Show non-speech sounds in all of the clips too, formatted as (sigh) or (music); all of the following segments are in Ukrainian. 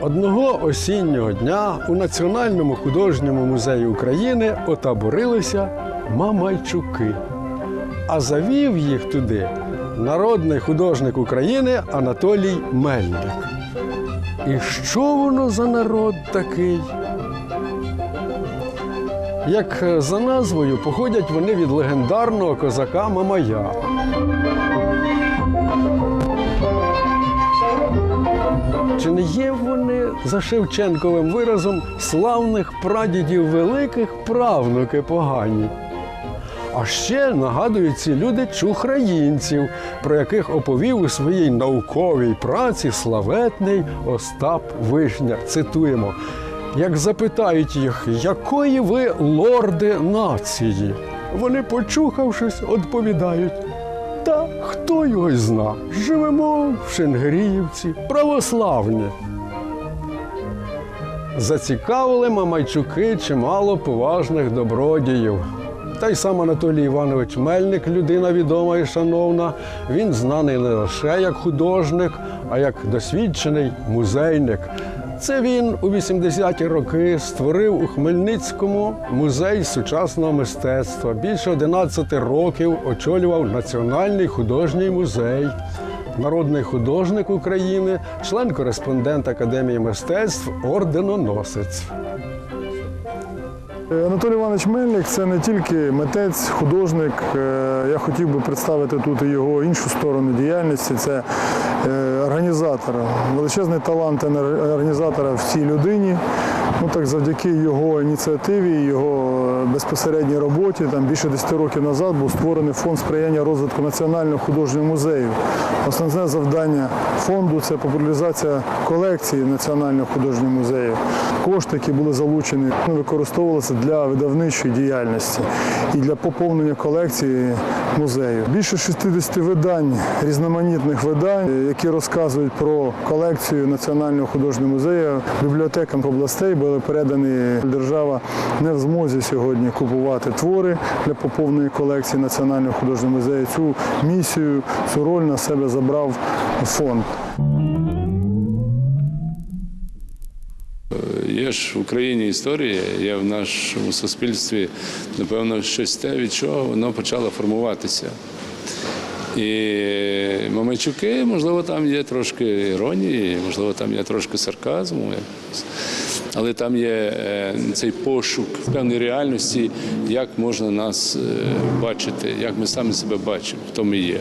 Одного осіннього дня у Національному художньому музеї України отаборилися Мамайчуки. А завів їх туди народний художник України Анатолій Мельник. І що воно за народ такий? Як е, за назвою походять вони від легендарного козака Мамая. Чи не є вони за Шевченковим виразом славних прадідів великих правнуки погані? А ще нагадують ці люди чухраїнців, про яких оповів у своїй науковій праці славетний Остап Вишня. Цитуємо: як запитають їх, якої ви лорди нації? Вони, почухавшись, відповідають. Та хто його зна? Живемо в Шенгріївці, православні. Зацікавили Мамайчуки чимало поважних добродіїв. Та й сам Анатолій Іванович Мельник, людина відома і шановна. Він знаний не лише як художник, а як досвідчений музейник. Це він у 80-ті роки створив у Хмельницькому музей сучасного мистецтва. Більше 11 років очолював Національний художній музей. Народний художник України, член-кореспондент Академії мистецтв, орденоносець. Анатолій Іванович Мельник це не тільки митець, художник. Е, Я хотів би представити тут і його іншу сторону діяльності. Це е, організатор, величезний талант організатора в цій людині. Ну так завдяки його ініціативі, його безпосередній роботі, там більше 10 років назад був створений фонд сприяння розвитку національного художнього музею. Основне завдання фонду це популяризація колекції Національного художнього музею. Кошти, які були залучені, використовувалися для видавничої діяльності і для поповнення колекції музею. Більше 60 видань, різноманітних видань, які розказують про колекцію Національного художнього музею. Бібліотекам областей були передані. Держава не в змозі сьогодні купувати твори для поповнення колекції Національного художнього музею. Цю місію, цю роль на себе забрав фонд. Є ж в Україні історія, є в нашому суспільстві, напевно, щось те, від чого воно почало формуватися. І Мамайчуки, можливо, там є трошки іронії, можливо, там є трошки сарказму, якось. Але там є е, цей пошук певної реальності, як можна нас е, бачити, як ми самі себе бачимо, хто ми є.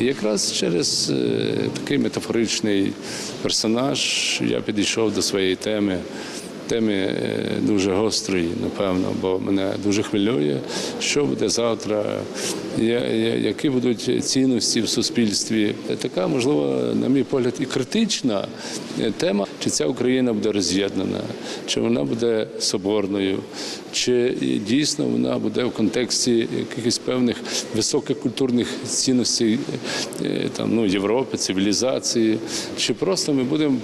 І якраз через е, такий метафоричний персонаж я підійшов до своєї теми. Теми е, дуже гострої, напевно, бо мене дуже хвилює, що буде завтра, які будуть цінності в суспільстві. Така, можливо, на мій погляд, і критична е, тема, чи ця Україна буде роз'єднана, чи вона буде соборною, чи дійсно вона буде в контексті якихось певних високих культурних цінностей е, там, ну, Європи, цивілізації, чи просто ми будемо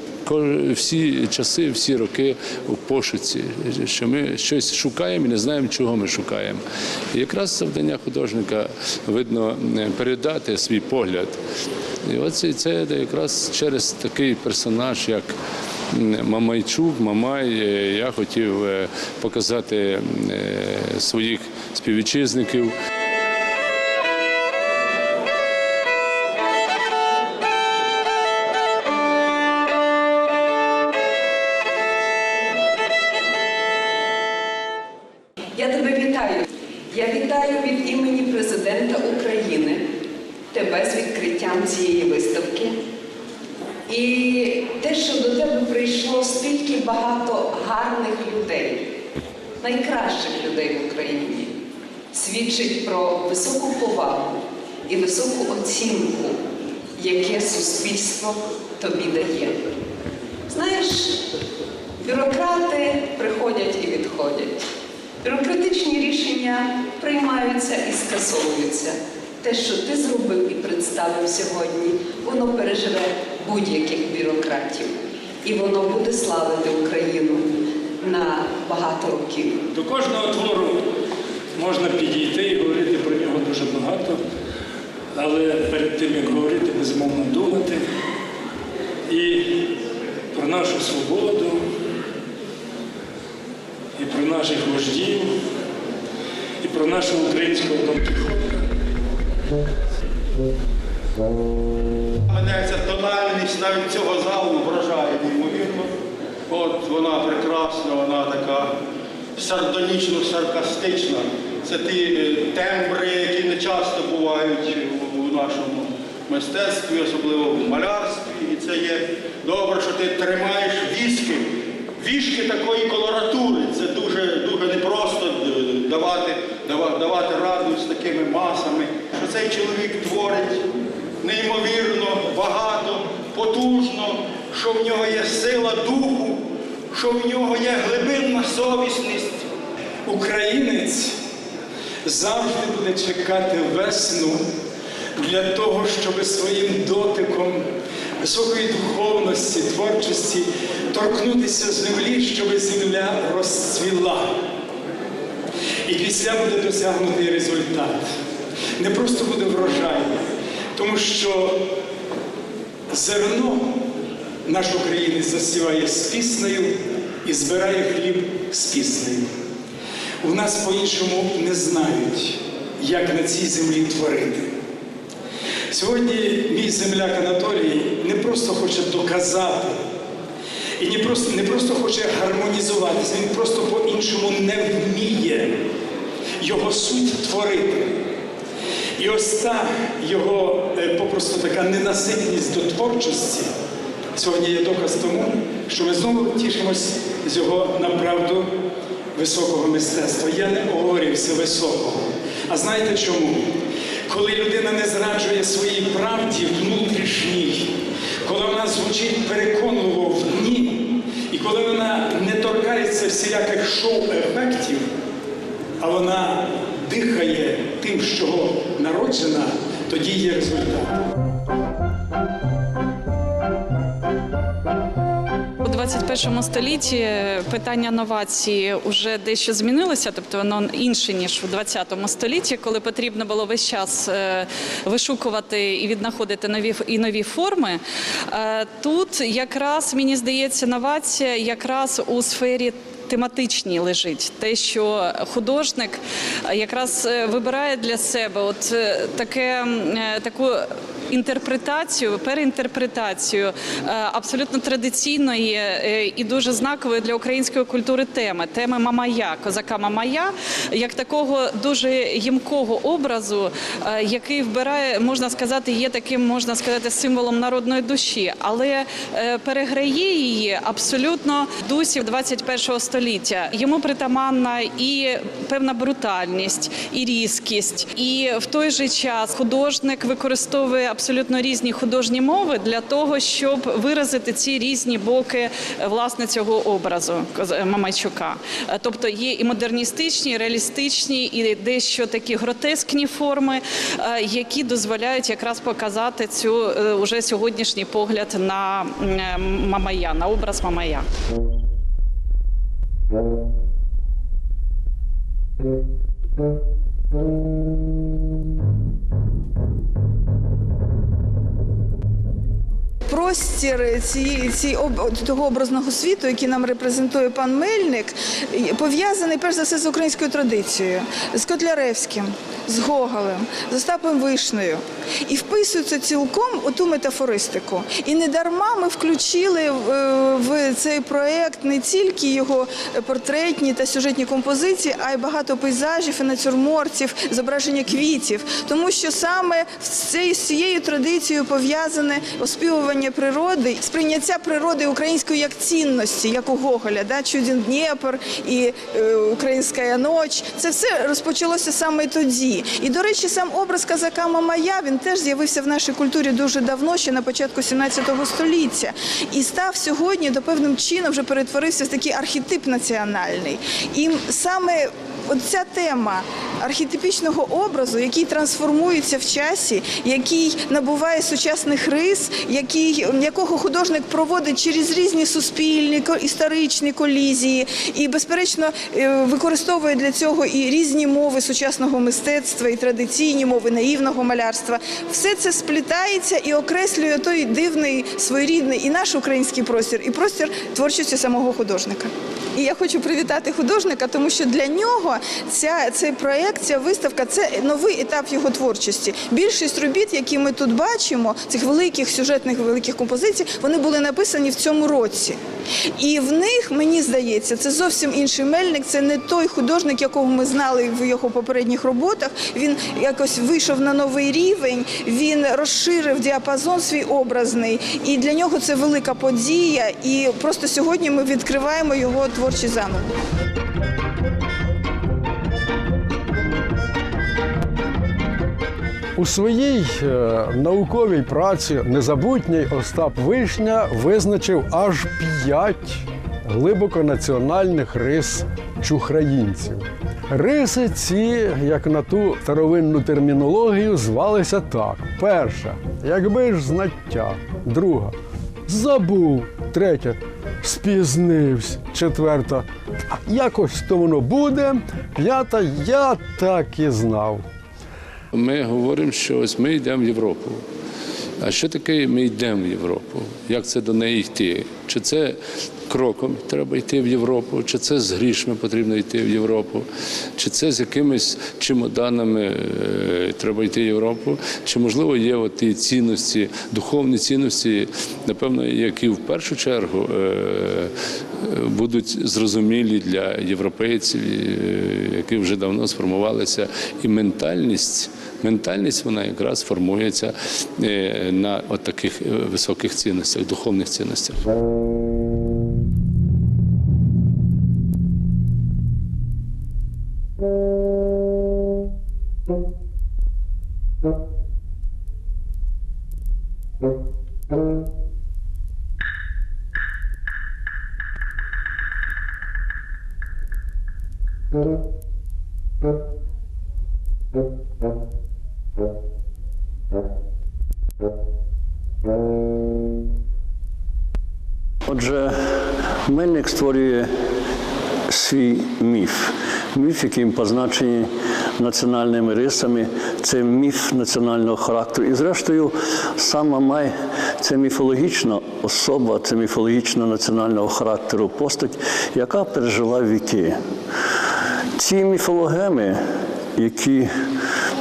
всі часи, всі роки у пошуці, що ми щось шукаємо і не знаємо, чого ми шукаємо. І якраз завдання художника видно е, передати свій погляд. І оце це якраз через такий персонаж, як Мамайчук, Мамай, е, я хотів е, показати своїх співвітчизників. Тебе з відкриттям цієї виставки. І те, що до тебе прийшло стільки багато гарних людей, найкращих людей в Україні, свідчить про високу повагу і високу оцінку, яке суспільство тобі дає. Знаєш, бюрократи приходять і відходять. Бюрократичні рішення приймаються і скасовуються. Те, що ти зробив і представив сьогодні, воно переживе будь-яких бюрократів. І воно буде славити Україну. на багато років. До кожного твору можна підійти і говорити про нього дуже багато, але перед тим, як говорити, безумовно думати і про нашу свободу, і про наших вождів, і про нашого українського Кіхота. Мене ця тональність навіть цього залу вражає неймовірно. От вона прекрасна, вона така сардонічно-саркастична. Це ті е, тембри, які не часто бувають у- нашому мистецтві, особливо в малярстві. І це є добре, що ти тримаєш віски, вішки такої колоратури. Це дуже, дуже непросто е, давати, давати раду з такими масами, цей чоловік творить неймовірно, багато, потужно, що в нього є сила духу, що в нього є глибинна совісність. Українець завжди буде чекати весну для того, щоб своїм дотиком високої духовності, творчості торкнутися землі, щоб земля розцвіла. І після буде досягнутий результат. Не просто буде врожай, тому що зерно наш українець засіває з піснею і збирає хліб з піснею. У нас по-іншому не знають, як на цій землі творити. Сьогодні мій земляк Анатолій не просто хоче доказати і не просто, не просто хоче гармонізуватися, він просто по-іншому не вміє його суть творити. І ось та його е, попросту така ненаситність до творчості сьогодні є доказ тому, що ми знову тішимось з його направду високого мистецтва. Я не оговорився високого. А знаєте чому? Коли людина не зраджує своїй правді внутрішній, коли вона звучить переконливо в дні, і коли вона не торкається всіляких шоу-ефектів, а вона дихає тим, чого народжена, тоді є результат. У 21 столітті питання новації вже дещо змінилося, тобто воно інше ніж у 20 столітті, коли потрібно було весь час е, вишукувати і віднаходити нові і нові форми. Е, Тут якраз мені здається новація якраз у сфері. Тематичній лежить. Те, що художник якраз е, вибирає для себе от е, таке е, таку інтерпретацію, переінтерпретацію е, абсолютно традиційної е, і дуже знакової для української культури теми. Теми Мамая, козака Мамая, як такого дуже їмкого образу, е, який вбирає, можна сказати, є таким, можна сказати, символом народної душі, але переграє її абсолютно дусі 21 століття. Йому притаманна і певна брутальність, і різкість, і в той же час художник використовує абсолютно різні художні мови для того, щоб виразити ці різні боки е, власне цього образу Мамайчука. Е, Тобто є і модерністичні, і реалістичні, і дещо такі гротескні форми, е, які дозволяють якраз показати цю е, уже сьогоднішній погляд на е, Мамая, на образ Мамая. Простір цієї ці того образного світу, який нам репрезентує пан Мельник, пов'язаний перш за все з українською традицією, з Котляревським, з Гоголем, з Остапом Вишнею. І вписується цілком у ту метафористику. І не дарма ми включили в, е, цей проект не тільки його портретні та сюжетні композиції, а й багато пейзажів і натюрмортів, зображення квітів. Тому що саме з цією традицією пов'язане оспівування природи, сприйняття природи української як цінності, як у Гоголя, да? Чудін Дніпр і е, Українська ніч. Це все розпочалося саме тоді. І, до речі, сам образ казака Мамая, він теж з'явився в нашій культурі дуже давно, ще на початку 17 століття. І став сьогодні до певним чином вже перетворився в такий архетип національний. І саме ця тема архетипічного образу, який трансформується в часі, який набуває сучасних рис, який, якого художник проводить через різні суспільні, історичні колізії, і, безперечно, е, використовує для цього і різні мови сучасного мистецтва, і традиційні мови наївного малярства. Все це сплітається і окреслює той дивний своєрідний і наш український простір, і простір творчості самого художника. І я хочу привітати художника, тому що для нього ця, цей проект, ця виставка це новий етап його творчості. Більшість робіт, які ми тут бачимо, цих великих сюжетних великих композицій, вони були написані в цьому році. І в них, мені здається, це зовсім інший мельник. Це не той художник, якого ми знали в його попередніх роботах. Він якось вийшов на новий рівень, він розширив діапазон свій образний, і для нього це велика подія. І просто сьогодні ми відкриваємо його творчий замок. У своїй е, науковій праці незабутній Остап Вишня визначив аж п'ять глибоко національних рис чухраїнців. Риси ці, як на ту старовинну термінологію, звалися так: перша, якби ж знаття, друга забув, третя спізнився, четверта. Якось то воно буде, п'ята я так і знав. Ми говоримо, що ось ми йдемо в Європу. А що таке ми йдемо в Європу? Як це до неї йти? Чи це кроком треба йти в Європу, чи це з грішми потрібно йти в Європу, чи це з якимись чемоданами е, треба йти в Європу, чи можливо є ті цінності, духовні цінності, напевно, які в першу чергу е, будуть зрозумілі для європейців, е, які вже давно сформувалися, і ментальність. Ментальність вона якраз формується на от таких високих цінностях, духовних цінностях. Створює свій міф. Міф, який позначений національними рисами, це міф національного характеру. І зрештою, сам Мамай це міфологічна особа, це міфологічна національного характеру постать, яка пережила віки. Ці міфологеми, які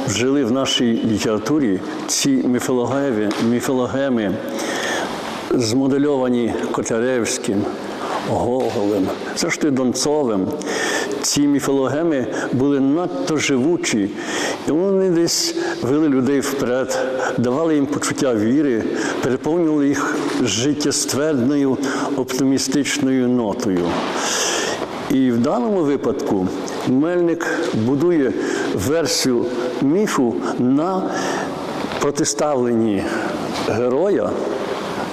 жили в нашій літературі, ці міфологеми, міфологеми змодельовані Котляревським, Гоголем, зрештою Донцовим. Ці міфологеми були надто живучі, і вони десь вели людей вперед, давали їм почуття віри, переповнювали їх життєствердною оптимістичною нотою. І в даному випадку Мельник будує версію міфу на протиставленні героя,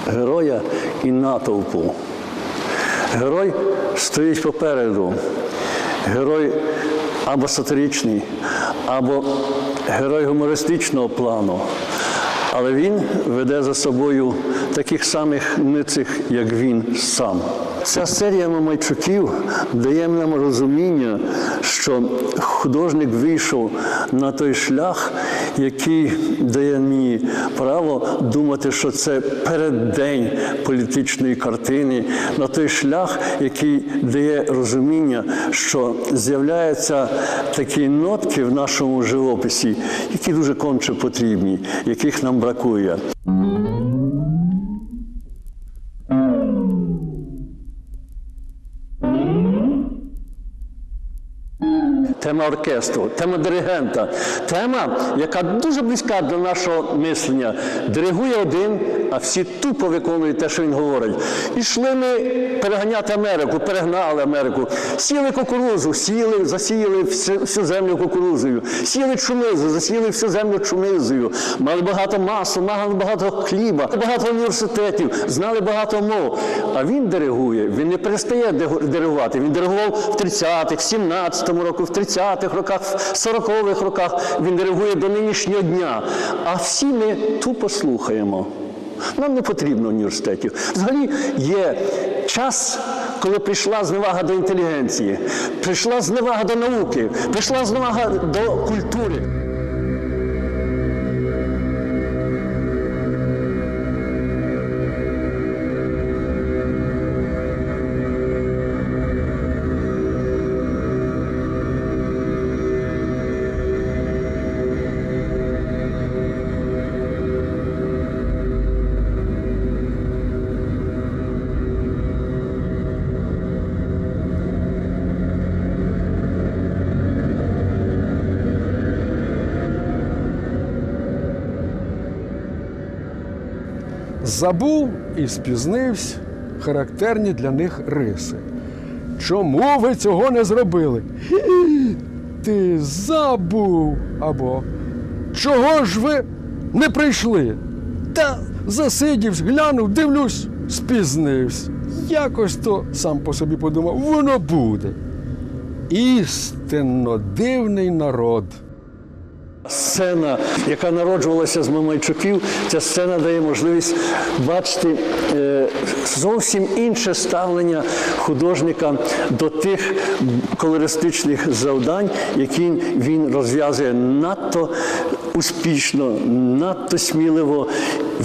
героя і натовпу. Герой стоїть попереду. Герой або сатиричний, або герой гумористичного плану. Але він веде за собою таких самих ницих, як він сам. Ця серія Мамайчуків дає нам розуміння, що художник вийшов на той шлях, який дає мені право думати, що це переддень політичної картини, на той шлях, який дає розуміння, що з'являються такі нотки в нашому живописі, які дуже конче потрібні, яких нам бракує. Тема оркестру, тема диригента, тема, яка дуже близька до нашого мислення. Диригує один, а всі тупо виконують те, що він говорить. Ішли ми переганяти Америку, перегнали Америку, сіли кукурузу, сіли, засіяли всю, землю кукурузою, сіли чумизу, засіяли всю землю чумизою, мали багато масу, мали багато хліба, багато університетів, знали багато мов. А він диригує, він не перестає диригу- диригувати. Він диригував в 30-х, 17-му року, в 30-х роках, в 40-х роках. Він диригує до нинішнього дня. А всі ми тупо слухаємо. Нам не потрібно університетів. Взагалі є час, коли прийшла зневага до інтелігенції, прийшла зневага до науки, прийшла зневага до культури. Забув і спізнився характерні для них риси. Чому ви цього не зробили? (clears throat) Ти забув або чого ж ви не прийшли? Та засидівсь, глянув, дивлюсь, спізнився. Якось то сам по собі подумав, воно буде. Істинно дивний народ. Сцена, яка народжувалася з Мамайчуків, ця сцена дає можливість бачити е, зовсім інше ставлення художника до тих колористичних завдань, які він розв'язує надто успішно, надто сміливо,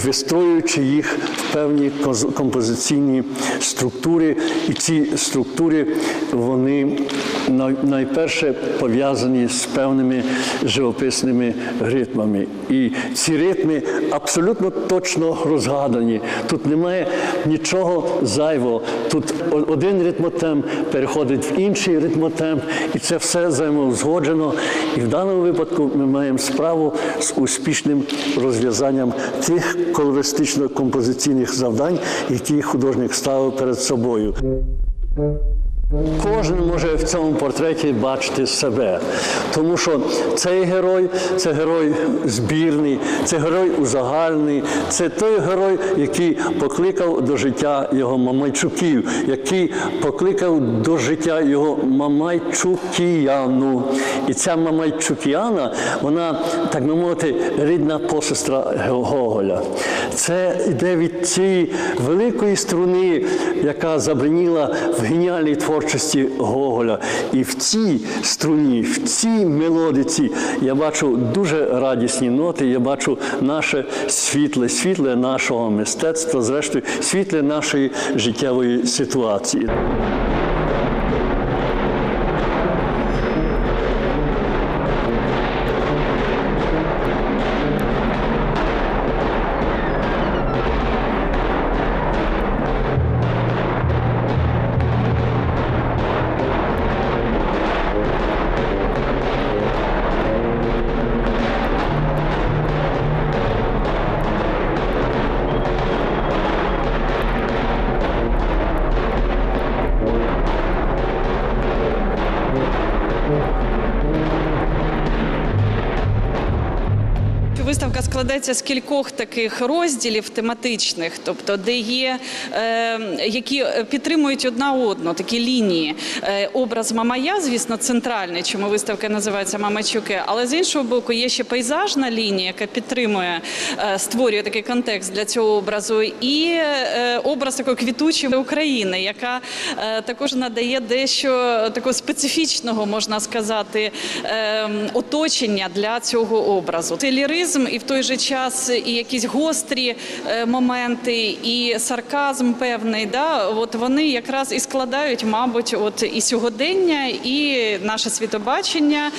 вистроюючи їх в певні композиційні структури. І ці структури вони найперше пов'язані з певними живописними ритмами. І ці ритми абсолютно точно розгадані. Тут немає нічого зайвого. Тут один ритмотемп переходить в інший ритмотемп, і це все взаємоузгоджено. І в даному випадку ми маємо справу з успішним розв'язанням тих колористично-композиційних завдань, які художник ставив перед собою. Кожен може в цьому портреті бачити себе, тому що цей герой це герой збірний, це герой узагальний, це той герой, який покликав до життя його Мамайчуків, який покликав до життя його Мамайчукіяну. І ця Мамайчукіяна, вона, так би мовити, рідна посестра Гоголя. Це йде від цієї великої струни, яка забриніла в геніальній творчості Гоголя. І в цій струні, в цій мелодиці я бачу дуже радісні ноти, я бачу наше світле, світле нашого мистецтва, зрештою, світле нашої життєвої ситуації. Виставка складається з кількох таких розділів тематичних, тобто де є е, які підтримують одна одну такі лінії. Е, образ Мамая, звісно, центральний, чому виставка називається Мамачуки, але з іншого боку є ще пейзажна лінія, яка підтримує, е, створює такий контекст для цього образу, і е, образ такої квітучої України, яка е, також надає дещо такого специфічного, можна сказати, е, оточення для цього образу. Це ліризм і в той же час і якісь гострі е, моменти, і сарказм певний. Да? От вони якраз і складають, мабуть, от і сьогодення, і наше світобачення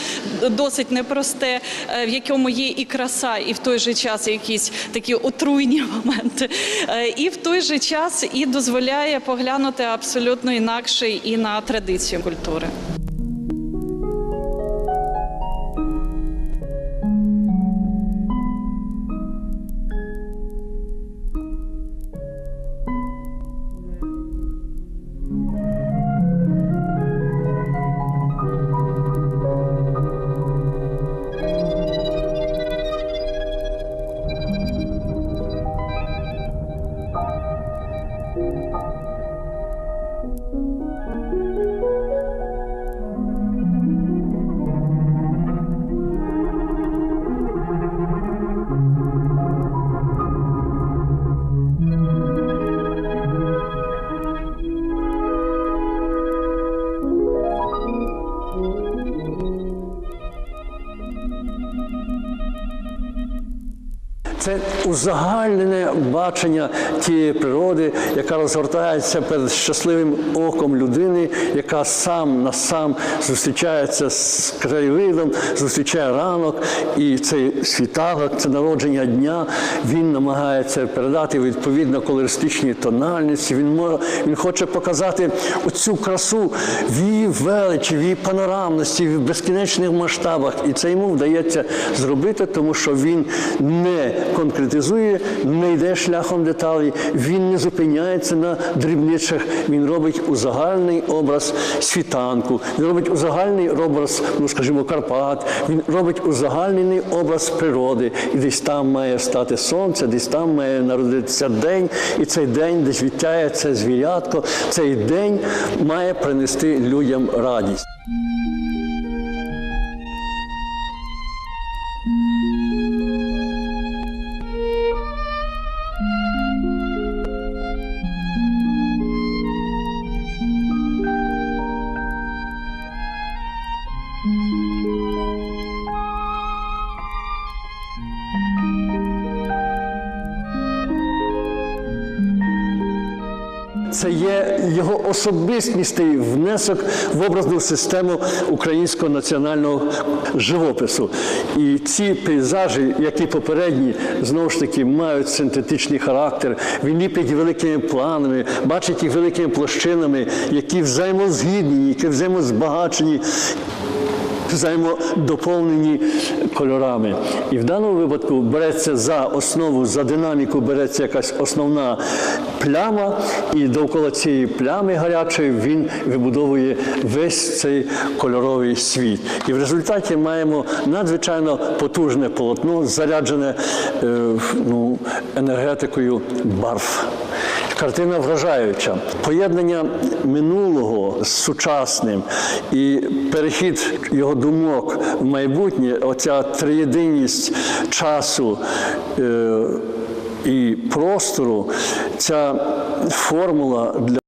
досить непросте, е, в якому є і краса, і в той же час якісь такі отруйні (laughs) моменти, Е, і в той же час і дозволяє поглянути абсолютно інакше і на традицію культури. Узагальнене бачення тієї природи, яка розгортається перед щасливим оком людини, яка сам на сам зустрічається з краєвидом, зустрічає ранок, і цей світанок, це народження дня, він намагається передати відповідно колористичні тональності. Він може, він хоче показати оцю красу в її величі, в її панорамності, в безкінечних масштабах. І це йому вдається зробити, тому що він не конкретизує, не йде шляхом деталей, він не зупиняється на дрібничах. Він робить узагальний образ світанку, він робить узагальний образ, ну скажімо, Карпат, він робить узагальнений образ природи. І десь там має стати сонце, десь там має народитися день, і цей день десь відтяє це звірятко. Цей день має принести людям радість. Його особистісний внесок в образну систему українського національного живопису. І ці пейзажі, які попередні, знову ж таки мають синтетичний характер. Він ліпить великими планами, бачить їх великими площинами, які взаємозгідні, які взаємозбагачені взаємодоповнені кольорами. І в даному випадку береться за основу, за динаміку береться якась основна пляма, і довкола цієї плями гарячої він вибудовує весь цей кольоровий світ. І в результаті маємо надзвичайно потужне полотно, заряджене е, ну, енергетикою барв. Картина вражаюча. Поєднання минулого з сучасним і перехід його думок в майбутнє, оця триєдиність часу е, і простору, ця формула для